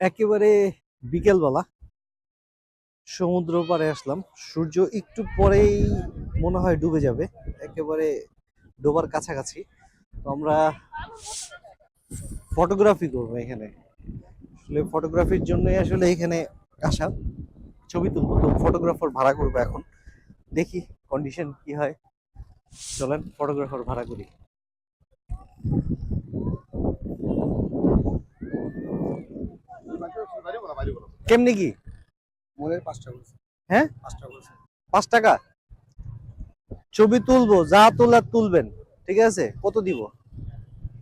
একেবারে বিকেলবেলা সমুদ্র পাড়ে আসলাম। সূর্য একটু পরেই মনে হয় ডুবে যাবে, একেবারে ডোবার কাছাকাছি। তো আমরা ফটোগ্রাফি করব এখানে। আসলে ফটোগ্রাফির জন্যই আসলে এখানে আসা। ছবি তুলবো তো ফটোগ্রাফার ভাড়া করব এখন। দেখি কন্ডিশন কি হয়। চলেন ফটোগ্রাফার ভাড়া করি। কেমনি কি? মনের হ্যাঁ? পাঁচটা বলছে। পাঁচ টাকা? ছবি তুলবো যা তোলার তুলবেন ঠিক আছে? কত দিব?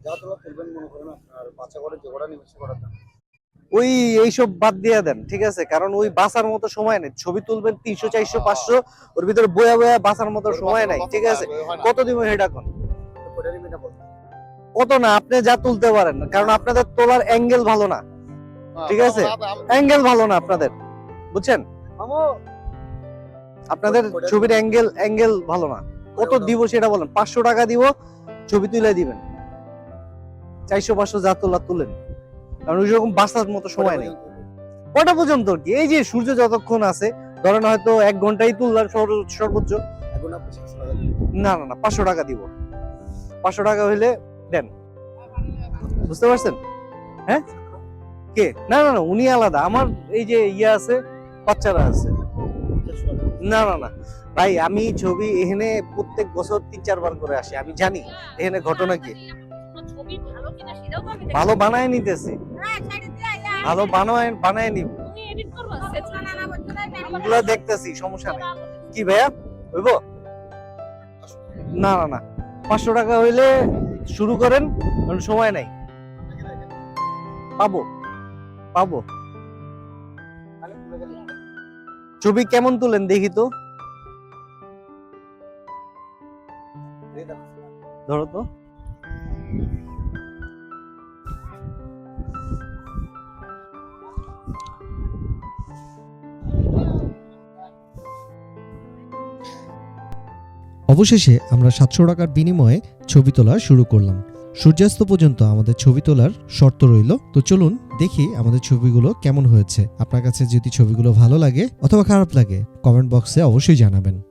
যা তোলা তুলবেন মনে করেন আপনার বাচ্চা করে ওই এইসব বাদ দিয়ে দেন ঠিক আছে? কারণ ওই বাঁচার মতো সময় নেই। ছবি তুলবেন তিনশো চারশো পাঁচশো ওর ভিতরে বয়া বয়া বাঁচার মতো সময় নাই ঠিক আছে? কত দিব সেটা কোন কত না আপনি যা তুলতে পারেন কারণ আপনাদের তোলার অ্যাঙ্গেল ভালো না। ঠিক আছে। অ্যাঙ্গেল ভালো না আপনাদের বুঝছেন? আপনাদের ছবির অ্যাঙ্গেল অ্যাঙ্গেল ভালো না। কত দিব সেটা বলেন পাঁচশো টাকা দিব ছবি তুলে দিবেন। চারশো পাঁচশো যা তোলা তুলেন। কারণ ওই রকম বাঁচার মতো সময় নেই। কটা পর্যন্ত কি? এই যে সূর্য যতক্ষণ আছে ধরেন হয়তো এক ঘন্টাই তুললাম সর্বোচ্চ। না না না পাঁচশো টাকা দিব। পাঁচশো টাকা হইলে দেন। বুঝতে পারছেন? হ্যাঁ? কে? না না না, উনি আলাদা। আমার এই যে ইয়ে আছে, বাচ্চারা আছে। না না না। ভাই, আমি ছবি এখানে প্রত্যেক বছর তিন চারবার করে আসি। আমি জানি এখানে ঘটনা কি। ভালো বানায় নিতেছি। ভালো বানায় বানায় নিব। দেখতেছি, সমস্যা নেই। কি ভাইয়া? হইব? না না না। পাঁচশো টাকা হইলে শুরু করেন সময় নাই। পাবো। পাবো। ছবি কেমন তুলেন দেখি তো। ধরো তো। অবশেষে আমরা সাতশো টাকার বিনিময়ে ছবি তোলা শুরু করলাম। সূর্যাস্ত পর্যন্ত আমাদের ছবি তোলার শর্ত রইল। তো চলুন দেখি আমাদের ছবিগুলো কেমন হয়েছে। আপনার কাছে যদি ছবিগুলো ভালো লাগে অথবা খারাপ লাগে কমেন্ট বক্সে অবশ্যই জানাবেন।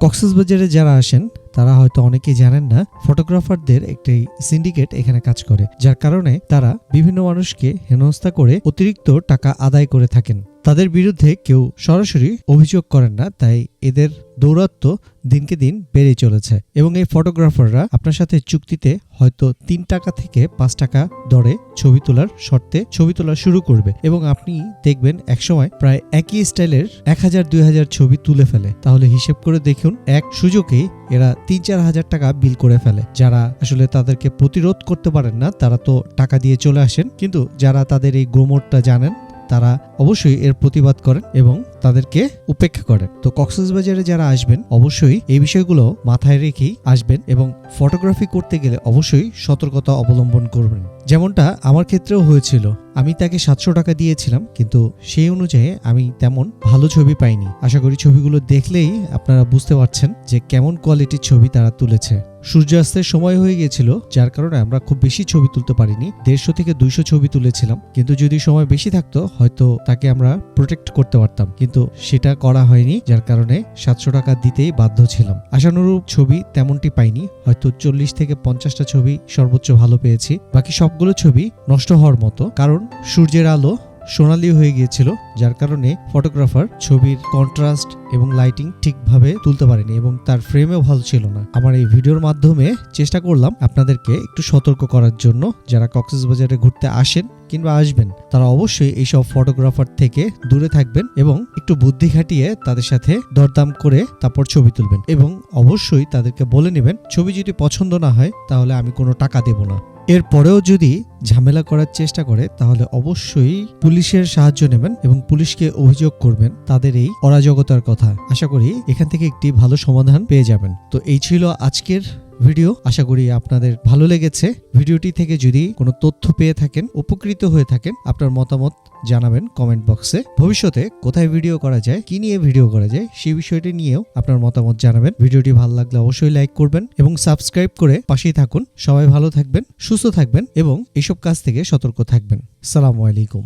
কক্সবাজারে যারা আসেন, তারা হয়তো অনেকেই জানেন না ফটোগ্রাফারদের একটি সিন্ডিকেট এখানে কাজ করে। যার কারণে তারা বিভিন্ন মানুষকে হেনস্থা করে অতিরিক্ত টাকা আদায় করে থাকেন। তাদের বিরুদ্ধে কেউ সরাসরি অভিযোগ করেন না, তাই এদের দৌরাত্ম দিনকে দিন বেড়ে চলেছে এবং এই ফটোগ্রাফাররা আপনার সাথে চুক্তিতে হয়তো তিন টাকা থেকে পাঁচ টাকা দরে ছবি তোলার শর্তে ছবি তোলা শুরু করবে এবং আপনি দেখবেন একসময় প্রায় একই স্টাইলের এক হাজার, দুই হাজার ছবি তুলে ফেলে। তাহলে হিসেব করে দেখুন, এক সুযোগেই এরা তিন, চার হাজার টাকা বিল করে ফেলে। যারা আসলে তাদেরকে প্রতিরোধ করতে পারেন না, তারা তো টাকা দিয়ে চলে আসেন। কিন্তু যারা তাদের এই গোমরটা জানেন, তারা অবশ্যই এর প্রতিবাদ করেন এবং তাদেরকে উপেক্ষা করেন তো কক্সবাজারে যারা আসবেন, অবশ্যই এই বিষয়গুলো মাথায় রেখেই আসবেন এবং ফটোগ্রাফি করতে গেলে অবশ্যই সতর্কতা অবলম্বন করবেন। যেমনটা আমার ক্ষেত্রেও হয়েছিল। আমি তাকে সাতশো টাকা দিয়েছিলাম, কিন্তু সেই অনুযায়ী আমি তেমন ভালো ছবি পাইনি। আশা করি ছবিগুলো দেখলেই আপনারা বুঝতে পারছেন যে কেমন কোয়ালিটির ছবি তারা তুলেছে। সূর্যাস্তের সময় হয়ে গিয়েছিল, যার কারণে আমরা খুব বেশি ছবি তুলতে পারিনি। দেড়শো থেকে দুইশো ছবি তুলেছিলাম, কিন্তু যদি সময় বেশি থাকতো, হয়তো তাকে আমরা প্রোটেক্ট করতে পারতাম। কিন্তু সেটা করা হয়নি, যার কারণে সাতশো টাকা দিতেই বাধ্য ছিলাম। আশানুরূপ ছবি তেমনটি পাইনি, হয়তো চল্লিশ থেকে পঞ্চাশটা ছবি সর্বোচ্চ ভালো পেয়েছি। বাকি সবগুলো ছবি নষ্ট হওয়ার মতো, কারণ সূর্যের আলো সোনালি হয়ে গিয়েছিল, যার কারণে ফটোগ্রাফার ছবির কন্ট্রাস্ট এবং লাইটিং ঠিকভাবে তুলতে পারেনি এবং তার ফ্রেমও ভালো ছিল না। আমার এই ভিডিওর মাধ্যমে চেষ্টা করলাম আপনাদেরকে একটু সতর্ক করার জন্য, যারা কক্সবাজারে ঘুরতে আসেন কিংবা আসবেন, তারা অবশ্যই এইসব ফটোগ্রাফার থেকে দূরে থাকবেন এবং একটু বুদ্ধি খাটিয়ে তাদের সাথে দরদাম করে তারপর ছবি তুলবেন এবং অবশ্যই তাদেরকে বলে নেবেন, ছবি যদি পছন্দ না হয়, তাহলে আমি কোনো টাকা দেব না। এরপরেও যদি ঝামেলা করার চেষ্টা করে, তাহলে অবশ্যই পুলিশের সাহায্য নেবেন এবং পুলিশকে অভিযোগ করবেন তাদের এই অরাজকতার কথা। আশা করি এখান থেকে একটি ভালো সমাধান পেয়ে যাবেন। তো এই ছিল আজকের ভিডিও আশা করি আপনাদের ভালো লেগেছে। ভিডিওটি থেকে যদি কোনো তথ্য পেয়ে থাকেন, উপকৃত হয়ে থাকেন, আপনার মতামত জানাবেন কমেন্ট বক্সে ভবিষ্যতে কোথায় ভিডিও করা যায়, কি নিয়ে ভিডিও করা যায়, সেই বিষয়টি নিয়েও আপনার মতামত জানাবেন। ভিডিওটি ভালো লাগলে অবশ্যই লাইক করবেন এবং সাবস্ক্রাইব করে পাশেই থাকুন। সবাই ভালো থাকবেন, সুস্থ থাকবেন এবং এসব কাজ থেকে সতর্ক থাকবেন। সালামু আলাইকুম।